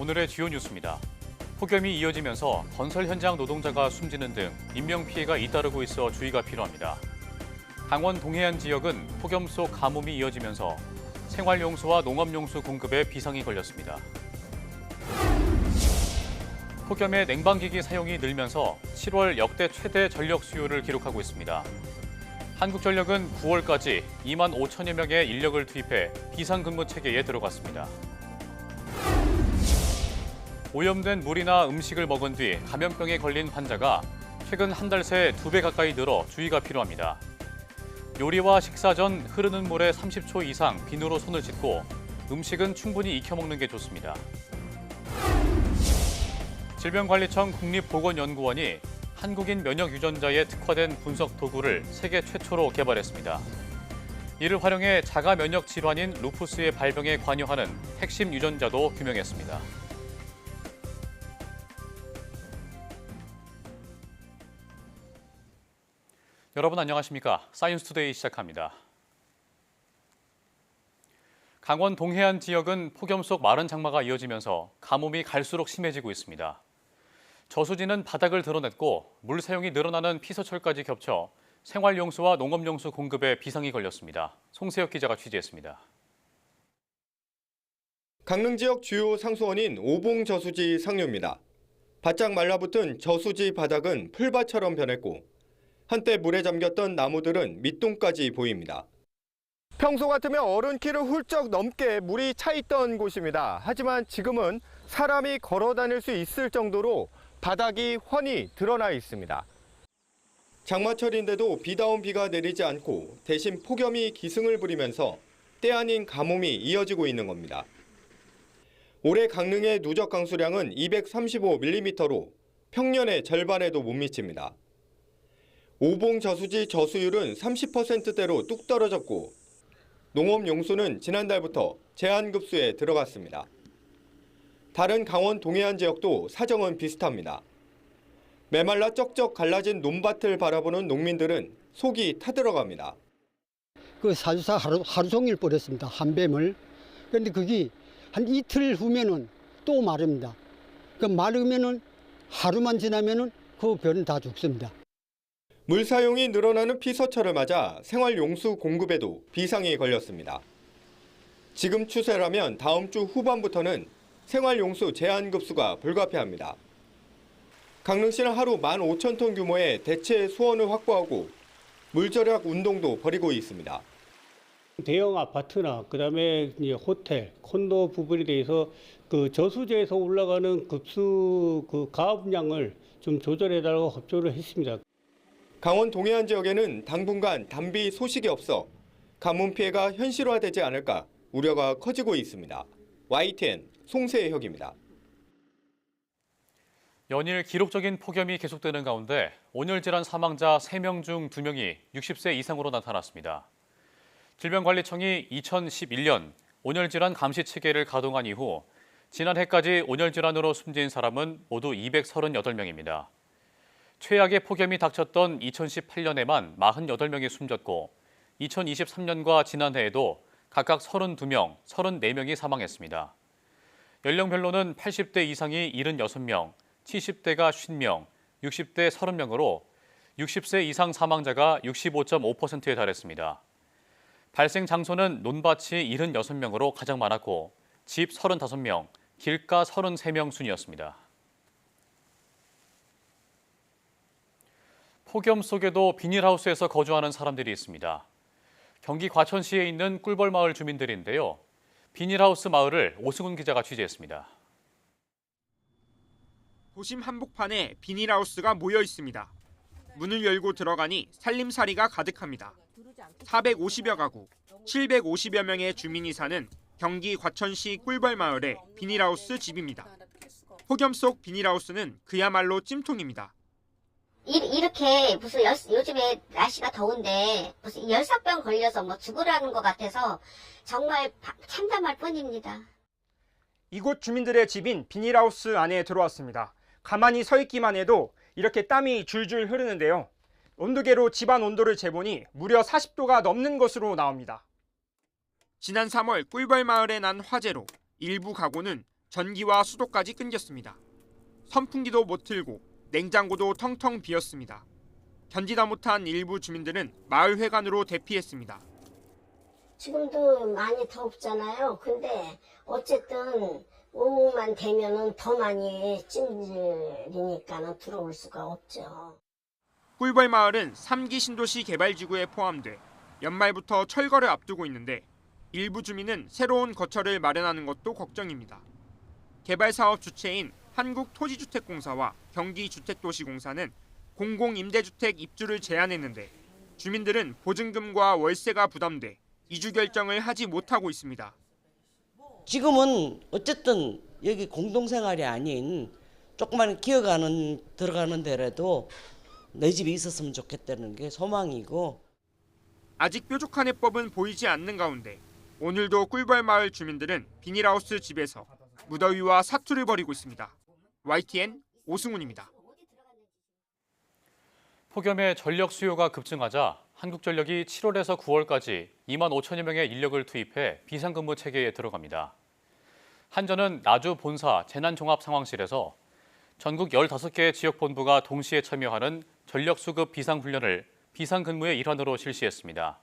오늘의 주요 뉴스입니다. 폭염이 이어지면서 건설 현장 노동자가 숨지는 등 인명 피해가 잇따르고 있어 주의가 필요합니다. 강원 동해안 지역은 폭염 속 가뭄이 이어지면서 생활용수와 농업용수 공급에 비상이 걸렸습니다. 폭염에 냉방기기 사용이 늘면서 7월 역대 최대 전력 수요를 기록하고 있습니다. 한국전력은 9월까지 2만 5천여 명의 인력을 투입해 비상근무 체계에 들어갔습니다. 오염된 물이나 음식을 먹은 뒤 감염병에 걸린 환자가 최근 한 달 새 두 배 가까이 늘어 주의가 필요합니다. 요리와 식사 전 흐르는 물에 30초 이상 비누로 손을 씻고 음식은 충분히 익혀 먹는 게 좋습니다. 질병관리청 국립보건연구원이 한국인 면역 유전자에 특화된 분석 도구를 세계 최초로 개발했습니다. 이를 활용해 자가 면역 질환인 루푸스의 발병에 관여하는 핵심 유전자도 규명했습니다. 여러분 안녕하십니까? 사이언스 투데이 시작합니다. 강원 동해안 지역은 폭염 속 마른 장마가 이어지면서 가뭄이 갈수록 심해지고 있습니다. 저수지는 바닥을 드러냈고 물 사용이 늘어나는 피서철까지 겹쳐 생활용수와 농업용수 공급에 비상이 걸렸습니다. 송세혁 기자가 취재했습니다. 강릉 지역 주요 상수원인 오봉 저수지 상류입니다. 바짝 말라붙은 저수지 바닥은 풀밭처럼 변했고 한때 물에 잠겼던 나무들은 밑동까지 보입니다. 평소 같으면 어른 키를 훌쩍 넘게 물이 차 있던 곳입니다. 하지만 지금은 사람이 걸어 다닐 수 있을 정도로 바닥이 훤히 드러나 있습니다. 장마철인데도 비다운 비가 내리지 않고 대신 폭염이 기승을 부리면서 때 아닌 가뭄이 이어지고 있는 겁니다. 올해 강릉의 누적 강수량은 235mm로 평년의 절반에도 못 미칩니다. 오봉 저수지 저수율은 30%대로 뚝 떨어졌고 농업 용수는 지난달부터 제한급수에 들어갔습니다. 다른 강원 동해안 지역도 사정은 비슷합니다. 메말라 쩍쩍 갈라진 논밭을 바라보는 농민들은 속이 타들어갑니다. 그 사주사 하루, 하루 종일 뿌렸습니다. 한 뱀을. 그런데 그게 한 이틀 후면은 또 마릅니다. 그 마르면은 하루만 지나면은 그 벼는 다 죽습니다. 물 사용이 늘어나는 피서철을 맞아 생활 용수 공급에도 비상이 걸렸습니다. 지금 추세라면 다음 주 후반부터는 생활용수 제한급수가 불가피합니다. 강릉시는 하루 15,000톤 규모의 대체 수원을 확보하고 물절약 운동도 벌이고 있습니다. 대형 아파트나 그다음에 호텔, 콘도 부분에 대해서 그 저수지에서 올라가는 급수 그 가압량을 좀 조절해 달라고 협조를 했습니다. 강원 동해안 지역에는 당분간 단비 소식이 없어 가뭄 피해가 현실화되지 않을까 우려가 커지고 있습니다. YTN 송세혁입니다. 연일 기록적인 폭염이 계속되는 가운데 온열 질환 사망자 3명 중 2명이 60세 이상으로 나타났습니다. 질병관리청이 2011년 온열 질환 감시 체계를 가동한 이후 지난해까지 온열 질환으로 숨진 사람은 모두 238명입니다. 최악의 폭염이 닥쳤던 2018년에만 48명이 숨졌고 2023년과 지난해에도 각각 32명, 34명이 사망했습니다. 연령별로는 80대 이상이 76명, 70대가 50명, 60대 30명으로 60세 이상 사망자가 65.5%에 달했습니다. 발생 장소는 논밭이 76명으로 가장 많았고 집 35명, 길가 33명 순이었습니다. 폭염 속에도 비닐하우스에서 거주하는 사람들이 있습니다. 경기 과천시에 있는 꿀벌마을 주민들인데요. 비닐하우스 마을을 오승훈 기자가 취재했습니다. 도심 한복판에 비닐하우스가 모여 있습니다. 문을 열고 들어가니 살림살이가 가득합니다. 450여 가구, 750여 명의 주민이 사는 경기 과천시 꿀벌 마을의 비닐하우스 집입니다. 폭염 속 비닐하우스는 그야말로 찜통입니다. 이- 이렇게 무슨 열, 요즘에 날씨가 더운데 무슨 열사병 걸려서 뭐 죽으라는 것 같아서 정말 바- 참담할 뿐입니다. 이곳 주민들의 집인 비닐하우스 안에 들어왔습니다. 가만히 서 있기만 해도 이렇게 땀이 줄줄 흐르는데요. 온도계로 집안 온도를 재보니 무려 40도가 넘는 것으로 나옵니다. 지난 3월 꿀벌 마을에 난 화재로 일부 가구는 전기와 수도까지 끊겼습니다. 선풍기도 못 틀고 냉장고도 텅텅 비었습니다. 견디다 못한 일부 주민들은 마을 회관으로 대피했습니다. 지금도 많이 덥잖아요. 근데 어쨌든 오후만 되면은 더 많이 찜질이니까는 들어올 수가 없죠. 꿀벌 마을은 3기 신도시 개발 지구에 포함돼 연말부터 철거를 앞두고 있는데 일부 주민은 새로운 거처를 마련하는 것도 걱정입니다. 개발 사업 주체인 한국토지주택공사와 경기주택도시공사는 공공임대주택 입주를 제한했는데 주민들은 보증금과 월세가 부담돼 이주 결정을 하지 못하고 있습니다. 지금은 어쨌든 여기 공동생활이 아닌 조그만 기어가는 들어가는 데라도 내 집에 있었으면 좋겠다는 게 소망이고 아직 뾰족한 해법은 보이지 않는 가운데 오늘도 꿀벌 마을 주민들은 비닐하우스 집에서 무더위와 사투를 벌이고 있습니다. YTN 오승훈입니다. 폭염에 전력 수요가 급증하자 한국전력이 7월에서 9월까지 2만 5천여 명의 인력을 투입해 비상근무 체계에 들어갑니다. 한전은 나주 본사 재난종합상황실에서 전국 15개의 지역본부가 동시에 참여하는 전력수급 비상훈련을 비상근무의 일환으로 실시했습니다.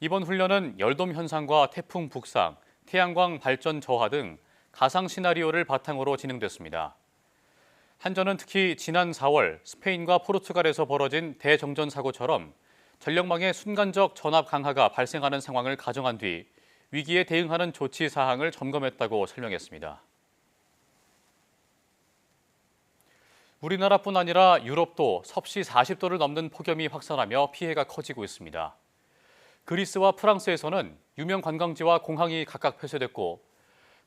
이번 훈련은 열돔 현상과 태풍 북상, 태양광 발전 저하 등 가상 시나리오를 바탕으로 진행됐습니다. 한전은 특히 지난 4월 스페인과 포르투갈에서 벌어진 대정전 사고처럼 전력망의 순간적 전압 강화가 발생하는 상황을 가정한 뒤 위기에 대응하는 조치 사항을 점검했다고 설명했습니다. 우리나라뿐 아니라 유럽도 섭씨 40도를 넘는 폭염이 확산하며 피해가 커지고 있습니다. 그리스와 프랑스에서는 유명 관광지와 공항이 각각 폐쇄됐고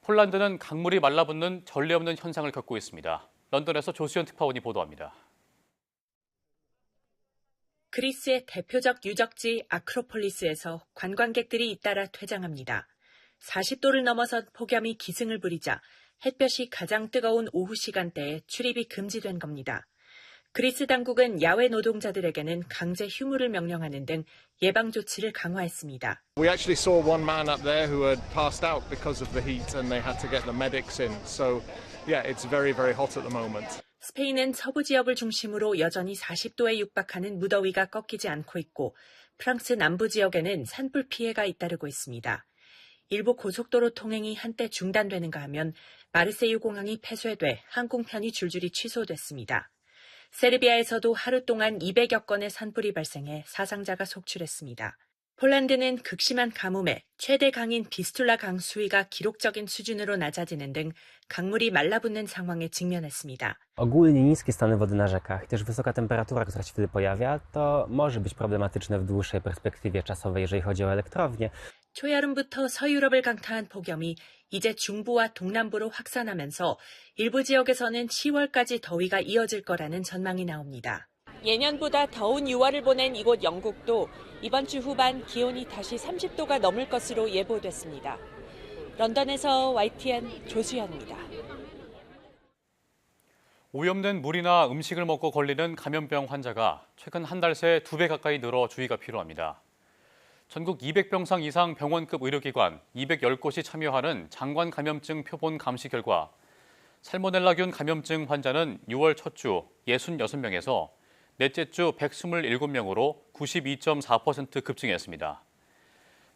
폴란드는 강물이 말라붙는 전례 없는 현상을 겪고 있습니다. 런던에서 조수연 특파원이 보도합니다. 그리스의 대표적 유적지 아크로폴리스에서 관광객들이 잇따라 퇴장합니다. 40도를 넘어선 폭염이 기승을 부리자 햇볕이 가장 뜨거운 오후 시간대에 출입이 금지된 겁니다. 그리스 당국은 야외 노동자들에게는 강제 휴무를 명령하는 등 예방 조치를 강화했습니다. We actually saw one man up there who had passed out because of the heat and they had to get the medics in. So, yeah, it's very, very hot at the moment. 스페인은 서부 지역을 중심으로 여전히 40도에 육박하는 무더위가 꺾이지 않고 있고 프랑스 남부 지역에는 산불 피해가 잇따르고 있습니다. 일부 고속도로 통행이 한때 중단되는가 하면 마르세유 공항이 폐쇄돼 항공편이 줄줄이 취소됐습니다. 세르비아에서도 하루 동안 200여 건의 산불이 발생해 사상자가 속출했습니다. 폴란드는 극심한 가뭄에 최대 강인 비스툴라 강 수위가 기록적인 수준으로 낮아지는 등 강물이 말라붙는 상황에 직면했습니다. Ogólnie niskie stany wody na rzekach, też wysoka temperatura, która się wtedy pojawia, to może być problematyczne w dłuższej perspektywie czasowej, jeżeli chodzi o elektrownie. 초여름부터 서유럽을 강타한 폭염이 이제 중부와 동남부로 확산하면서 일부 지역에서는 10월까지 더위가 이어질 거라는 전망이 나옵니다. 예년보다 더운 6월을 보낸 이곳 영국도 이번 주 후반 기온이 다시 30도가 넘을 것으로 예보됐습니다. 런던에서 YTN 조수연입니다. 오염된 물이나 음식을 먹고 걸리는 감염병 환자가 최근 한 달 새 두 배 가까이 늘어 주의가 필요합니다. 전국 200병상 이상 병원급 의료기관 210곳이 참여하는 장관 감염증 표본 감시 결과 살모넬라균 감염증 환자는 6월 첫 주 66명에서 넷째 주 127명으로 92.4% 급증했습니다.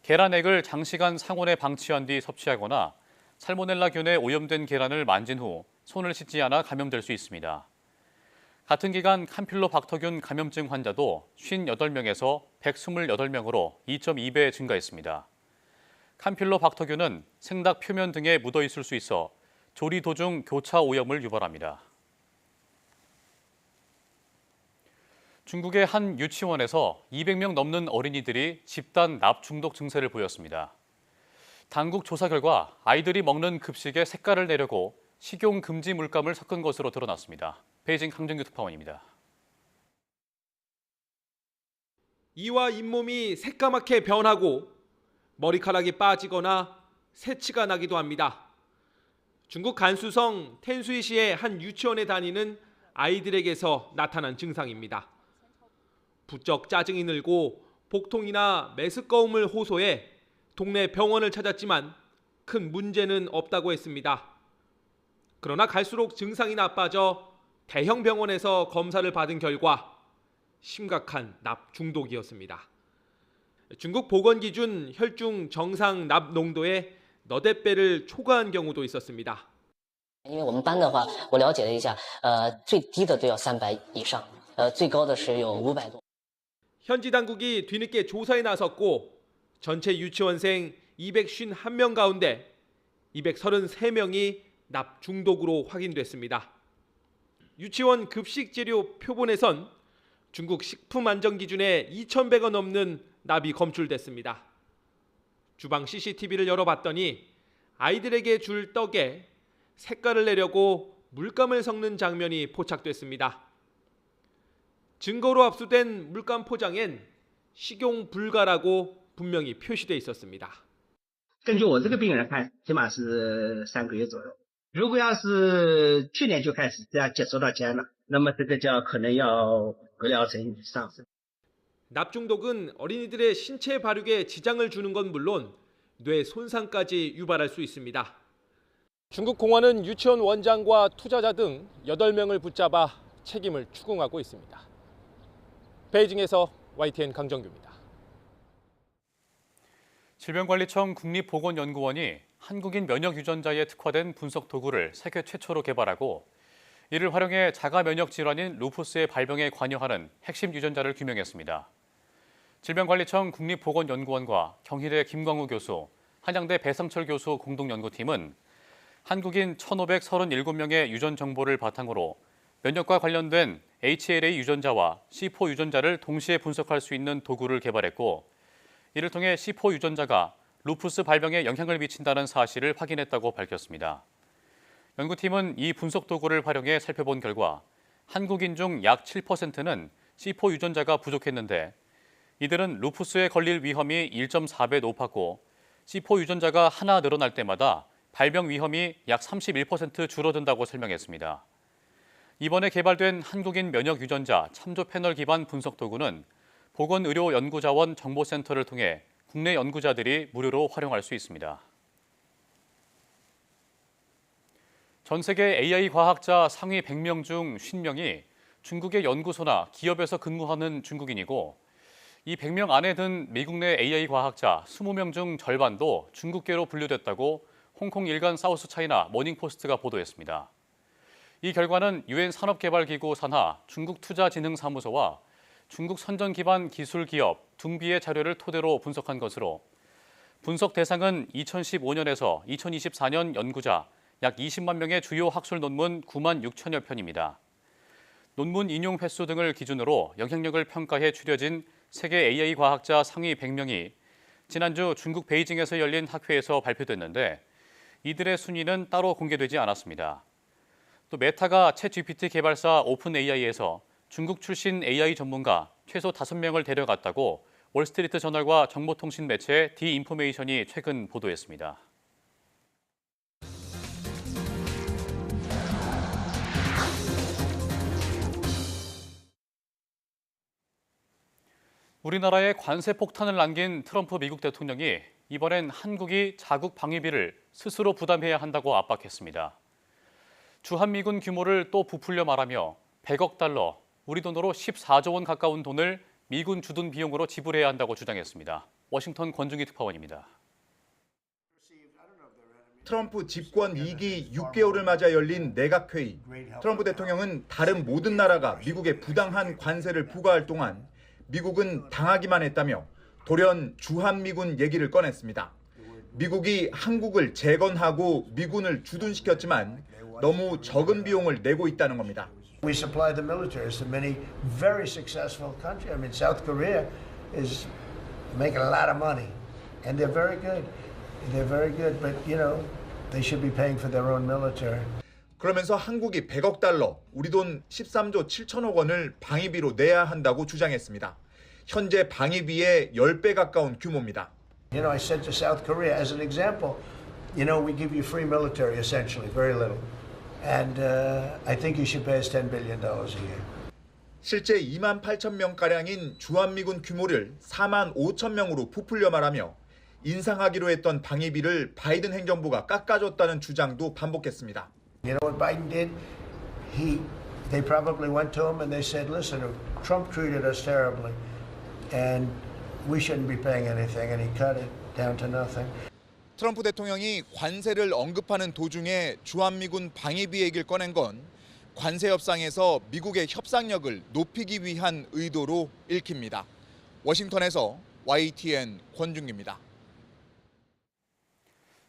계란액을 장시간 상온에 방치한 뒤 섭취하거나 살모넬라균에 오염된 계란을 만진 후 손을 씻지 않아 감염될 수 있습니다. 같은 기간 캄필로박터균 감염증 환자도 58명에서 128명으로 2.2배 증가했습니다. 캄필로박터균은 생닭 표면 등에 묻어 있을 수 있어 조리 도중 교차 오염을 유발합니다. 중국의 한 유치원에서 200명 넘는 어린이들이 집단 납 중독 증세를 보였습니다. 당국 조사 결과 아이들이 먹는 급식에 색깔을 내려고 식용 금지 물감을 섞은 것으로 드러났습니다. 베이징 강정규 특파원입니다. 이와 잇몸이 새까맣게 변하고 머리카락이 빠지거나 새치가 나기도 합니다. 중국 간수성 텐수이시의 한 유치원에 다니는 아이들에게서 나타난 증상입니다. 부쩍 짜증이 늘고 복통이나 메스꺼움을 호소해 동네 병원을 찾았지만 큰 문제는 없다고 했습니다. 그러나 갈수록 증상이 나빠져 대형 병원에서 검사를 받은 결과 심각한 납 중독이었습니다. 중국 보건 기준 혈중 정상 납 농도에 너댓 배를 초과한 경우도 있었습니다. 因为我们班的话，我了解了一下，呃，最低的都要三百以上，呃，最高的是有五百多。 현지 당국이 뒤늦게 조사에 나섰고 전체 유치원생 251명 가운데 233명이 납 중독으로 확인됐습니다. 유치원 급식 재료 표본에선 중국 식품 안전 기준에 2,100원 넘는 납이 검출됐습니다. 주방 CCTV를 열어봤더니 아이들에게 줄 떡에 색깔을 내려고 물감을 섞는 장면이 포착됐습니다. 증거로 압수된 물감 포장엔 식용 불가라고 분명히 표시돼 있었습니다. 根据我这个病人看，起码是三个月左右。如果要是去年就开始这样接触到铅了，那么这个就要可能要隔疗程以上。 납 중독은 어린이들의 신체 발육에 지장을 주는 건 물론 뇌 손상까지 유발할 수 있습니다. 중국 공안은 유치원 원장과 투자자 등 8명을 붙잡아 책임을 추궁하고 있습니다. 베이징에서 YTN 강정규입니다. 질병관리청 국립보건연구원이 한국인 면역 유전자에 특화된 분석 도구를 세계 최초로 개발하고 이를 활용해 자가 면역 질환인 루푸스의 발병에 관여하는 핵심 유전자를 규명했습니다. 질병관리청 국립보건연구원과 경희대 김광우 교수, 한양대 배상철 교수 공동연구팀은 한국인 1,537명의 유전 정보를 바탕으로 면역과 관련된 HLA 유전자와 C4 유전자를 동시에 분석할 수 있는 도구를 개발했고 이를 통해 C4 유전자가 루푸스 발병에 영향을 미친다는 사실을 확인했다고 밝혔습니다. 연구팀은 이 분석 도구를 활용해 살펴본 결과 한국인 중 약 7%는 C4 유전자가 부족했는데 이들은 루푸스에 걸릴 위험이 1.4배 높았고 C4 유전자가 하나 늘어날 때마다 발병 위험이 약 31% 줄어든다고 설명했습니다. 이번에 개발된 한국인 면역 유전자 참조 패널 기반 분석 도구는 보건의료연구자원 정보센터를 통해 국내 연구자들이 무료로 활용할 수 있습니다. 전 세계 AI 과학자 상위 100명 중 50명이 중국의 연구소나 기업에서 근무하는 중국인이고 이 100명 안에 든 미국 내 AI 과학자 20명 중 절반도 중국계로 분류됐다고 홍콩 일간 사우스 차이나 모닝포스트가 보도했습니다. 이 결과는 유엔 산업개발기구 산하 중국투자진흥사무소와 중국 선전 기반 기술 기업 둥비의 자료를 토대로 분석한 것으로 분석 대상은 2015년에서 2024년 연구자 약 20만 명의 주요 학술 논문 9만 6천여 편입니다. 논문 인용 횟수 등을 기준으로 영향력을 평가해 추려진 세계 AI 과학자 상위 100명이 지난주 중국 베이징에서 열린 학회에서 발표됐는데 이들의 순위는 따로 공개되지 않았습니다. 또 메타가 챗 GPT 개발사 오픈 AI에서 중국 출신 AI 전문가 최소 5명을 데려갔다고 월스트리트 저널과 정보통신 매체 디인포메이션이 최근 보도했습니다. 우리나라에 관세 폭탄을 남긴 트럼프 미국 대통령이 이번엔 한국이 자국 방위비를 스스로 부담해야 한다고 압박했습니다. 주한미군 규모를 또 부풀려 말하며 100억 달러, 우리 돈으로 14조 원 가까운 돈을 미군 주둔 비용으로 지불해야 한다고 주장했습니다. 워싱턴 권중기 특파원입니다. 트럼프 집권 2기 6개월을 맞아 열린 내각회의. 트럼프 대통령은 다른 모든 나라가 미국에 부당한 관세를 부과할 동안 미국은 당하기만 했다며 돌연 주한미군 얘기를 꺼냈습니다. 미국이 한국을 재건하고 미군을 주둔시켰지만 너무 적은 비용을 내고 있다는 겁니다. We supply the militaries to many very successful countries. I mean, South Korea is making a lot of money, and they're very good. They're very good, but you know, they should be paying for their own military. 그러면서 한국이 100억 달러, 우리 돈 13조 7천억 원을 방위비로 내야 한다고 주장했습니다. 현재 방위비의 10배 가까운 규모입니다. You know, I said to South Korea, as an example, You know, we give you free military essentially, very little. And uh, I think you should pay us $10 billion a year. 실제 2만 8천 명가량인 주한미군 규모를 4만 5천 명으로 부풀려 말하며 인상하기로 했던 방위비를 바이든 행정부가 깎아줬다는 주장도 반복했습니다. You know what Biden did? He, they probably went to him and they said, listen, Trump treated us terribly and we shouldn't be paying anything. And he cut it down to nothing. 트럼프 대통령이 관세를 언급하는 도중에 주한미군 방위비 얘기를 꺼낸 건 관세 협상에서 미국의 협상력을 높이기 위한 의도로 읽힙니다. 워싱턴에서 YTN 권중기입니다.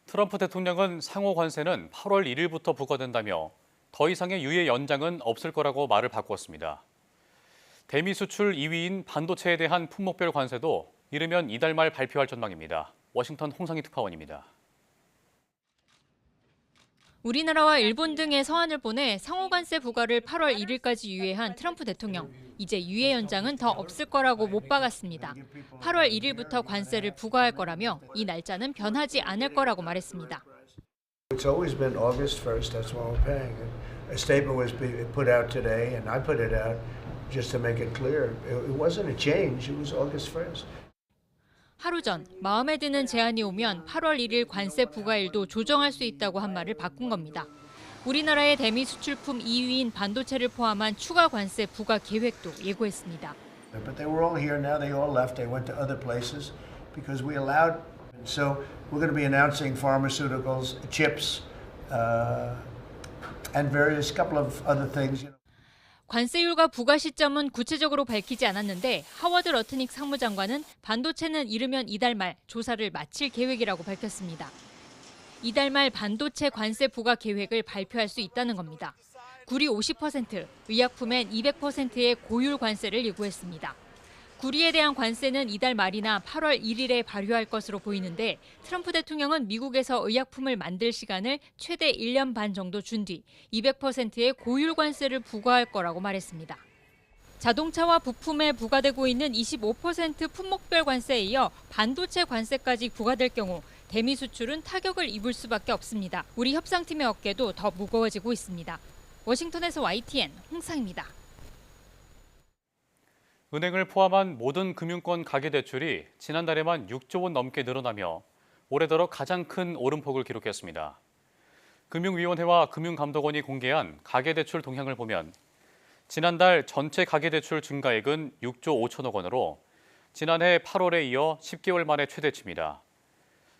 트럼프 대통령은 상호 관세는 8월 1일부터 부과된다며 더 이상의 유예 연장은 없을 거라고 말을 바꾸었습니다. 대미 수출 2위인 반도체에 대한 품목별 관세도 이르면 이달 말 발표할 전망입니다. 워싱턴 홍상희 특파원입니다. 우리나라와 일본 등의 서한을 보내 상호관세 부과를 8월 1일까지 유예한 트럼프 대통령. 이제 유예 연장은 더 없을 거라고 못 박았습니다. 8월 1일부터 관세를 부과할 거라며 이 날짜는 변하지 않을 거라고 말했습니다. It's always been August 1st, that's when we're paying. A statement was put out today, and I put it out just to make it clear. It it wasn't a change, it was August 1st. 하루 전 마음에 드는 제안이 오면 8월 1일 관세 부과일도 조정할 수 있다고 한 말을 바꾼 겁니다. 우리나라의 대미 수출품 2위인 반도체를 포함한 추가 관세 부과 계획도 예고했습니다. Uh. 관세율과 부과 시점은 구체적으로 밝히지 않았는데 하워드 러트닉 상무장관은 반도체는 이르면 이달 말 조사를 마칠 계획이라고 밝혔습니다. 이달 말 반도체 관세 부과 계획을 발표할 수 있다는 겁니다. 구리 50%, 의약품엔 200%의 고율 관세를 예고했습니다. 구리에 대한 관세는 이달 말이나 8월 1일에 발효할 것으로 보이는데 트럼프 대통령은 미국에서 의약품을 만들 시간을 최대 1년 반 정도 준 뒤 200%의 고율 관세를 부과할 거라고 말했습니다. 자동차와 부품에 부과되고 있는 25% 품목별 관세에 이어 반도체 관세까지 부과될 경우 대미 수출은 타격을 입을 수밖에 없습니다. 우리 협상팀의 어깨도 더 무거워지고 있습니다. 워싱턴에서 YTN 홍상입니다. 은행을 포함한 모든 금융권 가계대출이 지난달에만 6조 원 넘게 늘어나며 올해 들어 가장 큰 오름폭을 기록했습니다. 금융위원회와 금융감독원이 공개한 가계대출 동향을 보면 지난달 전체 가계대출 증가액은 6조 5천억 원으로 지난해 8월에 이어 10개월 만에 최대치입니다.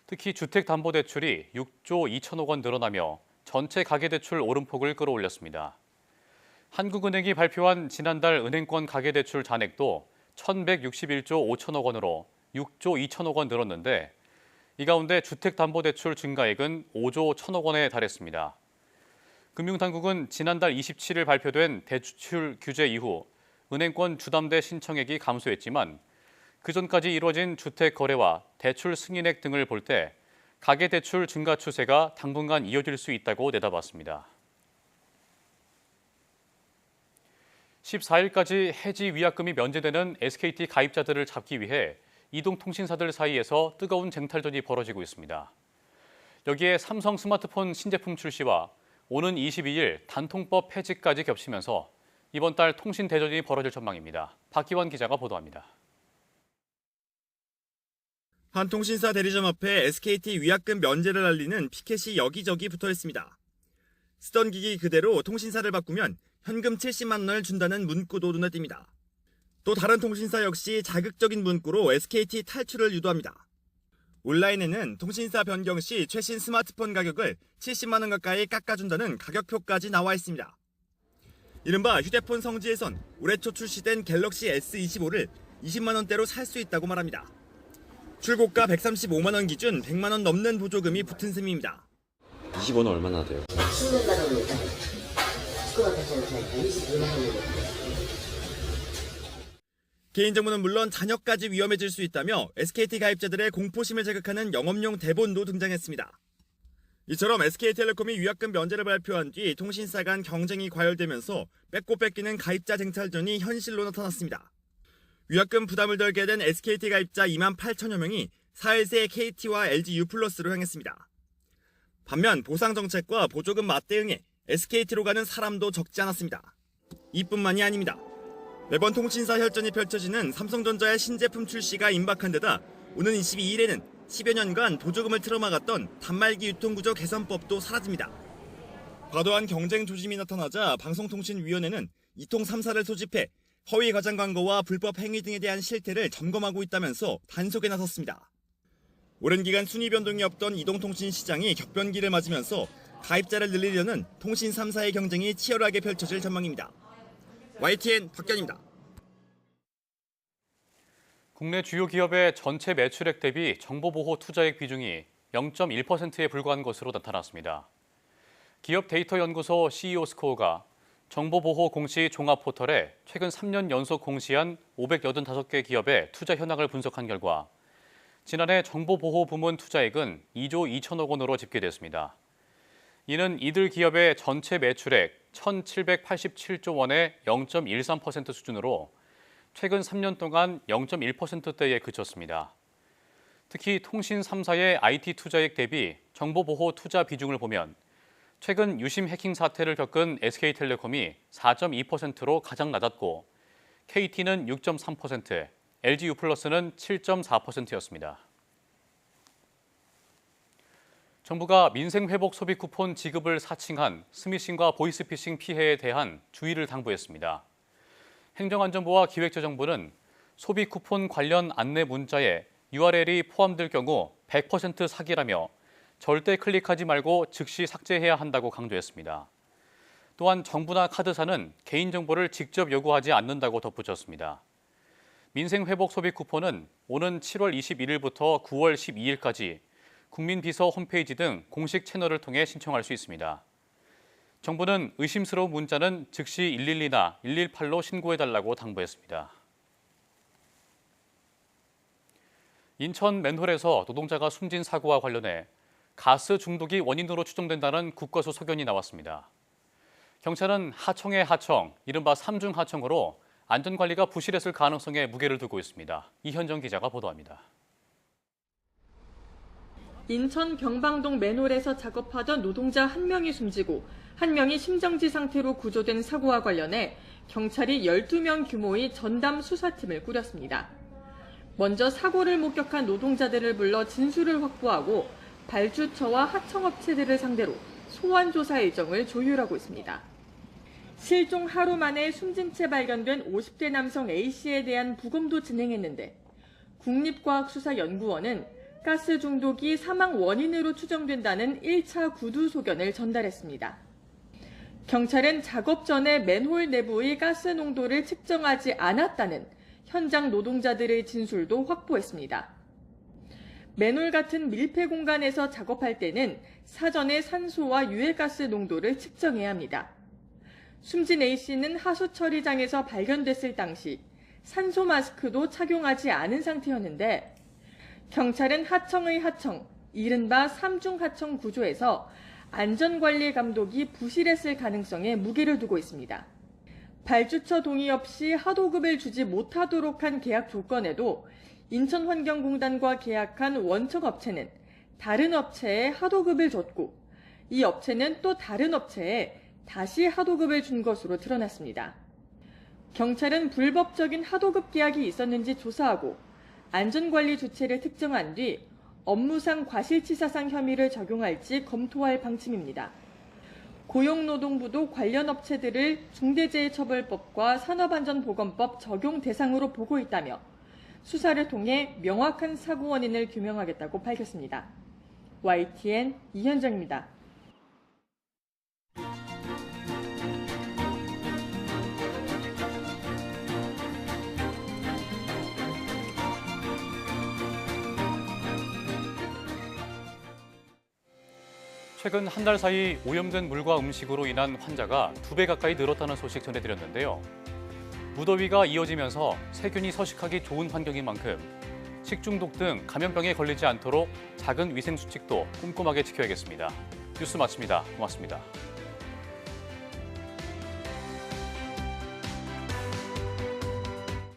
특히 주택담보대출이 6조 2천억 원 늘어나며 전체 가계대출 오름폭을 끌어올렸습니다. 한국은행이 발표한 지난달 은행권 가계대출 잔액도 1,161조 5천억 원으로 6조 2천억 원 늘었는데 이 가운데 주택담보대출 증가액은 5조 1천억 원에 달했습니다. 금융당국은 지난달 27일 발표된 대출 규제 이후 은행권 주담대 신청액이 감소했지만 그 전까지 이루어진 주택 거래와 대출 승인액 등을 볼 때 가계대출 증가 추세가 당분간 이어질 수 있다고 내다봤습니다. 14일까지 해지 위약금이 면제되는 SKT 가입자들을 잡기 위해 이동통신사들 사이에서 뜨거운 쟁탈전이 벌어지고 있습니다. 여기에 삼성 스마트폰 신제품 출시와 오는 22일 단통법 폐지까지 겹치면서 이번 달 통신 대전이 벌어질 전망입니다. 박기원 기자가 보도합니다. 한통신사 대리점 앞에 SKT 위약금 면제를 알리는 피켓이 여기저기 붙어 있습니다. 쓰던 기기 그대로 통신사를 바꾸면 현금 70만 원을 준다는 문구도 눈에 띕니다. 또 다른 통신사 역시 자극적인 문구로 SKT 탈출을 유도합니다. 온라인에는 통신사 변경 시 최신 스마트폰 가격을 70만 원 가까이 깎아준다는 가격표까지 나와 있습니다. 이른바 휴대폰 성지에선 올해 초 출시된 갤럭시 S25를 20만 원대로 살 수 있다고 말합니다. 출고가 135만 원 기준 100만 원 넘는 보조금이 붙은 셈입니다. 25는 얼마나 돼요? 10년 받아보니까 축구가 괜찮으니까 22만 원이거든요. 개인정보는 물론 자녀까지 위험해질 수 있다며 SKT 가입자들의 공포심을 자극하는 영업용 대본도 등장했습니다. 이처럼 SK텔레콤이 위약금 면제를 발표한 뒤 통신사 간 경쟁이 과열되면서 뺏고 뺏기는 가입자 쟁탈전이 현실로 나타났습니다. 위약금 부담을 덜게 된 SKT 가입자 2만 8천여 명이 4일 새 KT와 LG U+로 향했습니다. 반면 보상 정책과 보조금 맞대응에 SKT로 가는 사람도 적지 않았습니다. 이뿐만이 아닙니다. 매번 통신사 혈전이 펼쳐지는 삼성전자의 신제품 출시가 임박한 데다 오는 22일에는 10여 년간 보조금을 틀어막았던 단말기 유통구조 개선법도 사라집니다. 과도한 경쟁 조짐이 나타나자 방송통신위원회는 이통 3사를 소집해 허위 과장 광고와 불법 행위 등에 대한 실태를 점검하고 있다면서 단속에 나섰습니다. 오랜 기간 순위 변동이 없던 이동통신 시장이 격변기를 맞으면서 가입자를 늘리려는 통신 3사의 경쟁이 치열하게 펼쳐질 전망입니다. YTN 박견입니다. 국내 주요 기업의 전체 매출액 대비 정보보호 투자액 비중이 0.1%에 불과한 것으로 나타났습니다. 기업 데이터 연구소 CEO 스코어가 정보보호 공시 종합 포털에 최근 3년 연속 공시한 585개 기업의 투자 현황을 분석한 결과 지난해 정보보호 부문 투자액은 2조 2천억 원으로 집계됐습니다. 이는 이들 기업의 전체 매출액 1,787조 원의 0.13% 수준으로 최근 3년 동안 0.1%대에 그쳤습니다. 특히 통신 3사의 IT 투자액 대비 정보보호 투자 비중을 보면 최근 유심 해킹 사태를 겪은 SK텔레콤이 4.2%로 가장 낮았고 KT는 6.3%, LG U+는 7.4%였습니다. 정부가 민생회복 소비 쿠폰 지급을 사칭한 스미싱과 보이스피싱 피해에 대한 주의를 당부했습니다. 행정안전부와 기획재정부는 소비 쿠폰 관련 안내 문자에 URL이 포함될 경우 100% 사기라며 절대 클릭하지 말고 즉시 삭제해야 한다고 강조했습니다. 또한 정부나 카드사는 개인정보를 직접 요구하지 않는다고 덧붙였습니다. 민생회복 소비 쿠폰은 오는 7월 21일부터 9월 12일까지 국민비서 홈페이지 등 공식 채널을 통해 신청할 수 있습니다. 정부는 의심스러운 문자는 즉시 112나 118로 신고해달라고 당부했습니다. 인천 맨홀에서 노동자가 숨진 사고와 관련해 가스 중독이 원인으로 추정된다는 국과수 소견이 나왔습니다. 경찰은 하청의 하청, 이른바 삼중 하청으로 안전관리가 부실했을 가능성에 무게를 두고 있습니다. 이현정 기자가 보도합니다. 인천 경방동 맨홀에서 작업하던 노동자 한 명이 숨지고 한 명이 심정지 상태로 구조된 사고와 관련해 경찰이 12명 규모의 전담 수사팀을 꾸렸습니다. 먼저 사고를 목격한 노동자들을 불러 진술을 확보하고 발주처와 하청업체들을 상대로 소환 조사 일정을 조율하고 있습니다. 실종 하루 만에 숨진 채 발견된 50대 남성 A씨에 대한 부검도 진행했는데 국립과학수사연구원은 가스 중독이 사망 원인으로 추정된다는 1차 구두 소견을 전달했습니다. 경찰은 작업 전에 맨홀 내부의 가스 농도를 측정하지 않았다는 현장 노동자들의 진술도 확보했습니다. 맨홀 같은 밀폐 공간에서 작업할 때는 사전에 산소와 유해가스 농도를 측정해야 합니다. 숨진 A씨는 하수 처리장에서 발견됐을 당시 산소 마스크도 착용하지 않은 상태였는데 경찰은 하청의 하청, 이른바 삼중 하청 구조에서 안전관리 감독이 부실했을 가능성에 무게를 두고 있습니다. 발주처 동의 없이 하도급을 주지 못하도록 한 계약 조건에도 인천환경공단과 계약한 원청 업체는 다른 업체에 하도급을 줬고 이 업체는 또 다른 업체에 다시 하도급을 준 것으로 드러났습니다. 경찰은 불법적인 하도급 계약이 있었는지 조사하고 안전관리 주체를 특정한 뒤 업무상 과실치사상 혐의를 적용할지 검토할 방침입니다. 고용노동부도 관련 업체들을 중대재해처벌법과 산업안전보건법 적용 대상으로 보고 있다며 수사를 통해 명확한 사고 원인을 규명하겠다고 밝혔습니다. YTN 이현정입니다. 최근 한 달 사이 오염된 물과 음식으로 인한 환자가 두 배 가까이 늘었다는 소식 전해드렸는데요. 무더위가 이어지면서 세균이 서식하기 좋은 환경인 만큼 식중독 등 감염병에 걸리지 않도록 작은 위생 수칙도 꼼꼼하게 지켜야겠습니다. 뉴스 마칩니다. 고맙습니다.